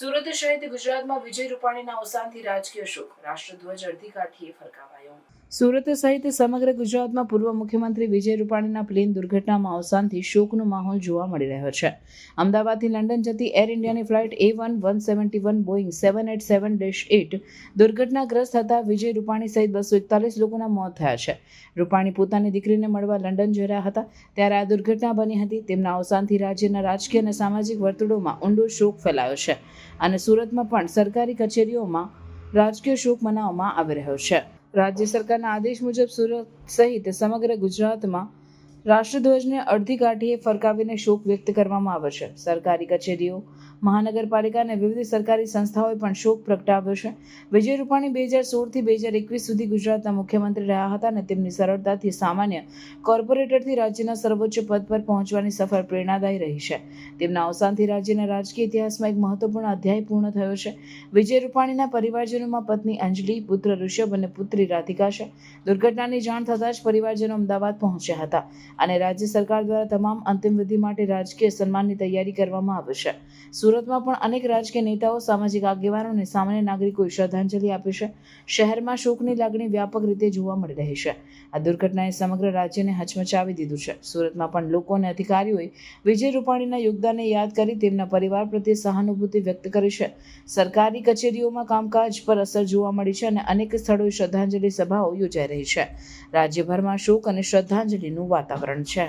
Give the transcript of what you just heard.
સુરત સહિત ગુજરાતમાં વિજય રૂપાણીના અવસાનથી રાજકીય શોક. રાષ્ટ્રધ્વજ અડધી કાઠીએ ફરકાવાયો. સુરત સહિત સમગ્ર ગુજરાતમાં પૂર્વ મુખ્યમંત્રી વિજય રૂપાણીના પ્લેન દુર્ઘટનામાં અવસાનથી શોકનો માહોલ જોવા મળી રહ્યો છે. અમદાવાદથી લંડન જતી એર ઇન્ડિયાની flight A one one seventy one Boeing seven eight seven dash eight દુર્ઘટનાગ્રસ્ત થતાં વિજય રૂપાણી સહિત બસો એકતાલીસ લોકોના મોત થયા છે. રૂપાણી પોતાની દીકરીને મળવા લંડન જઈ રહ્યા હતા. ત્યારે આ દુર્ઘટના બની હતી. તેમના અવસાનથી રાજ્યના રાજકીય અને સામાજિક વર્તુળોમાં ઊંડો શોક ફેલાયો છે અને સુરતમાં પણ સરકારી કચેરીઓમાં રાજકીય શોક મનાવવામાં આવી રહ્યો છે. રાજ્ય સરકારના આદેશ મુજબ સુરત સહિત સમગ્ર ગુજરાતમાં રાષ્ટ્રધ્વજને અડધી કાઠીએ ફરકાવીને શોક વ્યક્ત કરવામાં આવ્યો છે. સરકારી કચેરીઓ, મહાનગરપાલિકા અને વિવિધ સરકારી સંસ્થાઓએ પણ શોક પ્રગટાવ્યો છે. વિજય રૂપાણી બે હજાર સોળથી બે હજાર એકવીસ સુધી ગુજરાતના મુખ્યમંત્રી રહ્યા હતા અને તેમની સરળતાથી સામાન્ય કોર્પોરેટરથી રાજ્યના સર્વોચ્ચ પદ પર પહોંચવાની સફર પ્રેરણાદાયી રહી છે. તેમના અવસાનથી રાજ્યના રાજકીય ઇતિહાસમાં એક મહત્વપૂર્ણ અધ્યાય પૂર્ણ થયો છે. વિજય રૂપાણીના પરિવારજનોમાં પત્ની અંજલિ, પુત્ર ઋષભ અને પુત્રી રાધિકા છે. દુર્ઘટનાની જાણ થતાં જ પરિવારજનો અમદાવાદ પહોંચ્યા હતા. અને રાજ્ય સરકાર દ્વારા તમામ અંતિમ વિધિ માટે રાજકીય સન્માનની તૈયારી કરવામાં આવશે સુરતમાં પણ અનેક રાજકીય નેતાઓ સામાજિક આગેવાનો અને સામાન્ય નાગરિકોએ શ્રદ્ધાંજલિ આપી છે. શહેરમાં શોકની લાગણી વ્યાપક રીતે જોવા મળી રહી છે. આ દુર્ઘટનાએ સમગ્ર રાજ્યને હચમચાવી દીધું છે. સુરતમાં પણ લોકો અને અધિકારીઓએ વિજય રૂપાણીના યોગદાનને યાદ કરી તેમના પરિવાર પ્રત્યે સહાનુભૂતિ વ્યક્ત કરી છે. સરકારી કચેરીઓમાં કામકાજ પર અસર જોવા મળી છે અને અનેક સ્થળોએ શ્રદ્ધાંજલિ સભાઓ યોજાઈ રહી છે. રાજ્યભરમાં શોક અને શ્રદ્ધાંજલિનું વાતાવરણ છે.